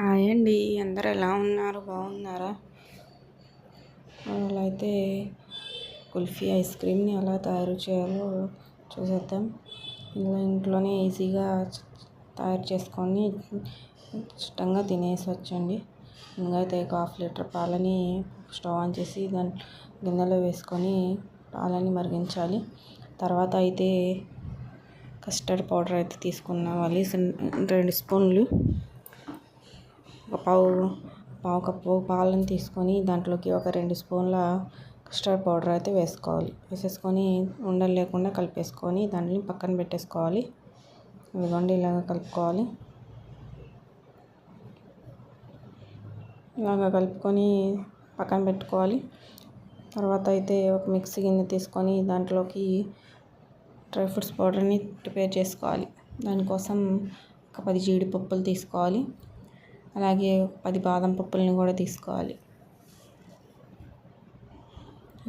Hi అండి. అందరు ఎలా ఉన్నారు? బాగున్నారా? అలా అయితే కుల్ఫీ ఐస్ క్రీమ్ని ఎలా తయారు చేయాలో చూసేద్దాం. ఇలా ఇంట్లోనే ఈజీగా తయారు చేసుకొని ఇష్టంగా తినేసి వచ్చండి. ఇంకా అయితే ఒక హాఫ్ లీటర్ పాలని స్టవ్ ఆన్ చేసి దాని గిన్నెలో వేసుకొని పాలని మరిగించాలి. తర్వాత అయితే కస్టర్డ్ పౌడర్ అయితే తీసుకున్నావాలి రెండు స్పూన్లు పావు పావు కప్పు పాలను తీసుకొని దాంట్లోకి ఒక రెండు స్పూన్ల కస్టర్డ్ పౌడర్ అయితే వేసుకోవాలి. వేసేసుకొని ఉండలు లేకుండా కలిపేసుకొని దాన్ని పక్కన పెట్టేసుకోవాలి. ఇదిగోండి ఇలాగ కలుపుకోవాలి. ఇలాగ కలుపుకొని పక్కన పెట్టుకోవాలి. తర్వాత అయితే ఒక మిక్సీ గిన్నె తీసుకొని దాంట్లోకి డ్రై ఫ్రూట్స్ పౌడర్ని ప్రిపేర్ చేసుకోవాలి. దానికోసం ఒక పది జీడిపప్పులు తీసుకోవాలి. అలాగే పది బాదం పప్పులని కూడా తీసుకోవాలి.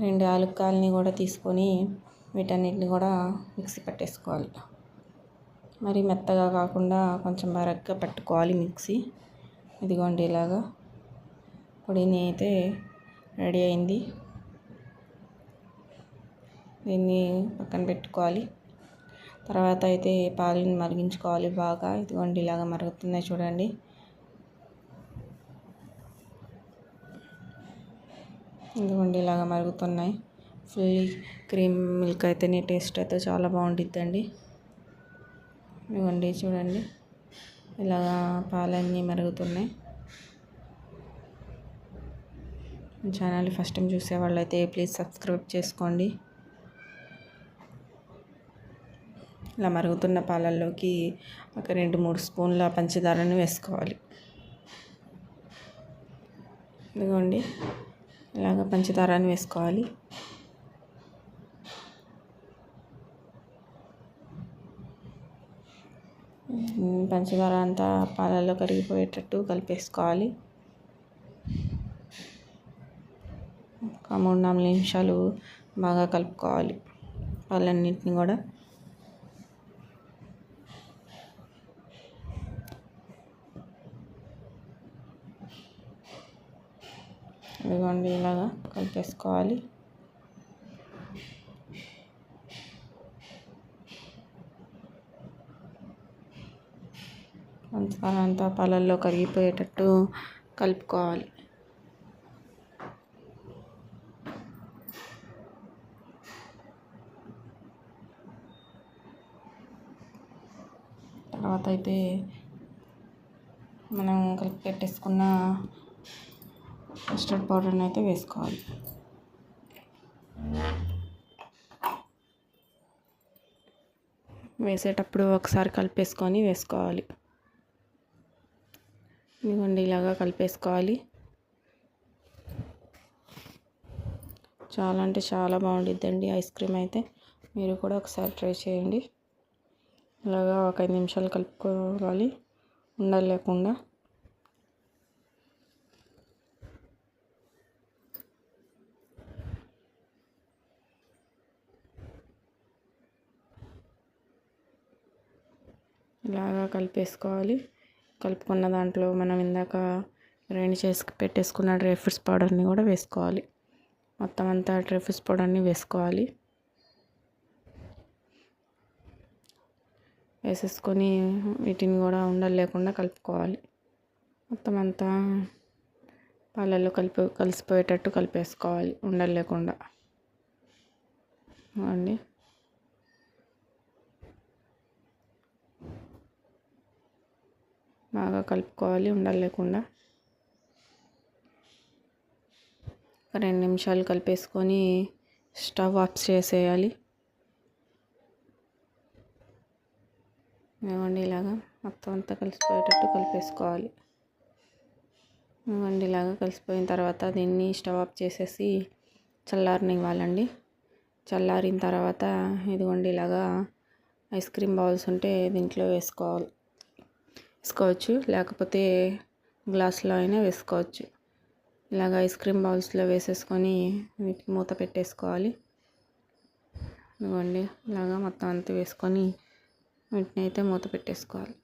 రెండు యాలక్కాయలని కూడా తీసుకొని వీటన్నిటిని కూడా మిక్సీ పట్టేసుకోవాలి. మరి మెత్తగా కాకుండా కొంచెం బరగ్గా పట్టుకోవాలి మిక్సీ. ఇదిగోండి ఇలాగా పొడిని అయితే రెడీ అయింది. దీన్ని పక్కన పెట్టుకోవాలి. తర్వాత అయితే పాలని మరిగించుకోవాలి బాగా. ఇదిగోండి ఇలాగ మరుగుతున్నాయి చూడండి. ఇదిగోండి ఇలాగ మరుగుతున్నాయి. ఫుల్ క్రీమ్ మిల్క్ అయితేనే టేస్ట్ అయితే చాలా బాగుంటుందండి ఇదిగోండి చూడండి. ఇలాగా పాలన్నీ మరుగుతున్నాయి. ఛానల్ ఫస్ట్ టైం చూసే వాళ్ళైతే ప్లీజ్ సబ్స్క్రైబ్ చేసుకోండి. ఇలా మరుగుతున్న పాలల్లోకి ఒక రెండు మూడు స్పూన్ల పంచదారను వేసుకోవాలి. ఇదిగోండి. ఇలాగ పంచదారని వేసుకోవాలి. పంచదార అంతా పాలల్లో కరిగిపోయేటట్టు కలిపేసుకోవాలి. ఒక మూడు నాలుగు నిమిషాలు బాగా కలుపుకోవాలి. పాలన్నింటిని కూడా ఇదిగోండి ఇలాగా కలిపేసుకోవాలి. పంచదార అంతా పాలల్లో కరిగిపోయేటట్టు కలుపుకోవాలి. తర్వాత అయితే మనం కలిపి పెట్టేసుకున్న కస్టర్డ్ పౌడర్ని అయితే వేసుకోవాలి. వేసేటప్పుడు ఒకసారి కలిపేసుకొని వేసుకోవాలి. ఇదిగోండి ఇలాగా కలిపేసుకోవాలి. చాలా అంటే చాలా బాగుండిద్దండి ఐస్ క్రీమ్ అయితే. మీరు కూడా ఒకసారి ట్రై చేయండి. ఇలాగా ఒక ఐదు నిమిషాలు కలుపుకోవాలి. ఉండలేకుండా. లాగా కలిపేసుకోవాలి. కలుపుకున్న దాంట్లో మనం ఇందాక గ్రైండ్ చేసి పెట్టేసుకున్న డ్రై ఫ్రూట్స్ పౌడర్ని కూడా వేసుకోవాలి. మొత్తం అంతా డ్రై ఫ్రూట్స్ పౌడర్ని వేసుకోవాలి. వేసేసుకొని వీటిని కూడా ఉండలు లేకుండా కలుపుకోవాలి. మొత్తం అంతా పాలల్లో కలిపి కలిసిపోయేటట్టు కలిపేసుకోవాలి ఉండలు లేకుండా. అండి బాగా కలుపుకోవాలి ఉండలు లేకుండా. రెండు నిమిషాలు కలిపేసుకొని స్టవ్ ఆఫ్ చేసేయాలి. ఇవ్వండి ఇలాగా మొత్తం అంతా కలిసిపోయేటట్టు కలిపేసుకోవాలి. ఇవ్వండి ఇలాగా కలిసిపోయిన తర్వాత దీన్ని స్టవ్ ఆఫ్ చేసేసి చల్లారనివ్వాలండి చల్లారిన తర్వాత ఇదిగోండి ఇలాగా ఐస్ క్రీమ్ బౌల్స్ ఉంటే దీంట్లో వేసుకోవాలి. వేసుకోవచ్చు. లేకపోతే గ్లాస్లో అయినా వేసుకోవచ్చు. ఇలాగ ఐస్ క్రీమ్ బౌల్స్లో వేసేసుకొని వీటికి మూత పెట్టేసుకోవాలి. ఇవ్వండి ఇలాగ మొత్తం అంతా వేసుకొని వీటిని అయితే మూత పెట్టేసుకోవాలి.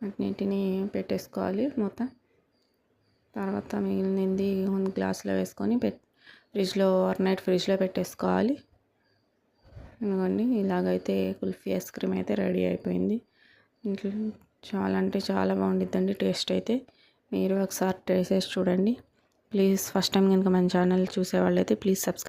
అన్నిటిని పెట్టేసుకోవాలి మూత. తర్వాత మిగిలినది గ్లాస్లో వేసుకొని పెట్ ఫ్రిడ్జ్లో ఓవర్ నైట్ ఫ్రిడ్జ్లో పెట్టేసుకోవాలి. ఇదిగోండి ఇలాగైతే కుల్ఫీ ఐస్ క్రీమ్ అయితే రెడీ అయిపోయింది. ఇంట్లో చాలా అంటే చాలా బాగుండిద్దండి టేస్ట్ అయితే. మీరు ఒకసారి టేస్ట్ చేసి చూడండి. ప్లీజ్ ఫస్ట్ టైం కనుక మన ఛానల్ చూసే అయితే ప్లీజ్ సబ్స్క్రైబ్